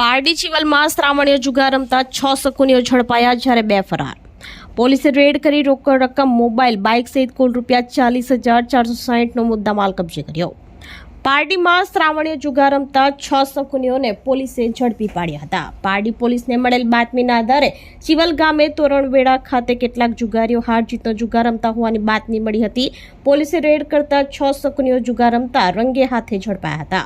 પારડી ચિવલમાં શ્રાવણીય જુગાર રમતા છ શકુનીઓ ઝડપાયા જ્યારે બે ફરાર. પોલીસે રેડ કરી રોકડ રકમ, મોબાઈલ, બાઇક સહિત કુલ રૂપિયા ચાલીસ હજાર ચારસો સાહીઠનો મુદ્દામાલ કબજે કર્યો. પારડીમાં શ્રાવણીય જુગાર રમતા છ શકુનીઓને પોલીસે ઝડપી પાડ્યા હતા. પારડી પોલીસને મળેલ બાતમીના આધારે ચિવલ ગામે તોરણવેડા ખાતે કેટલાક જુગારીઓ હાર જીતનો જુગાર રમતા હોવાની બાતમી મળી હતી. પોલીસે રેડ કરતા છ શકુનીઓ જુગાર રમતા રંગે હાથે ઝડપાયા હતા.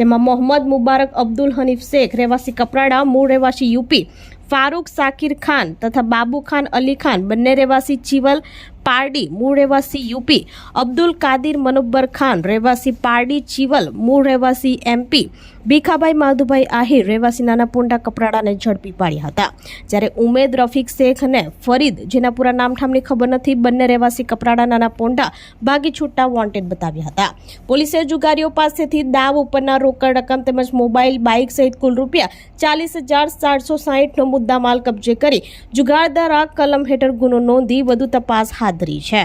જેમાં મોહમ્મદ મુબારક, અબ્દુલ હનીફ શેખ, રહેવાસી કપરાડા, મૂળ રહેવાસી યુપી ફારૂક સાકિર ખાન તથા બાબુ ખાન અલી ખાન બંને રહેવાસી ચિવલ પારડી, મૂળ રહેવાસી યુપી, અબ્દુલ કાદિર મનુબ્બર ખાન રહેવાસી પારડી, ચિવલ, મૂળ રહેવાસી એમપી ભીખાભાઈ માધુભાઈ આહિર રહેવાસી નાના પોંડા કપરાડાને ઝડપી પાડ્યા હતા. જ્યારે ઉમેદ રફીક શેખ અને ફરીદ, જેના પૂરા નામઠામની ખબર નથી, બંને રહેવાસી કપરાડા નાના પોંડા ભાગી છૂટતા વોન્ટેડ બતાવ્યા હતા. પોલીસે જુગારીઓ પાસેથી દાવ ઉપરના રોકડ રકમ તેમજ મોબાઈલ, બાઇક સહિત કુલ રૂપિયા ચાલીસ હજાર ચારસો સાહીઠનો મુદ્દામાલ કબજે કરી જુગારદાર આ કલમ હેઠળ ગુનો નોંધી વધુ તપાસ હાથ ધરી છે.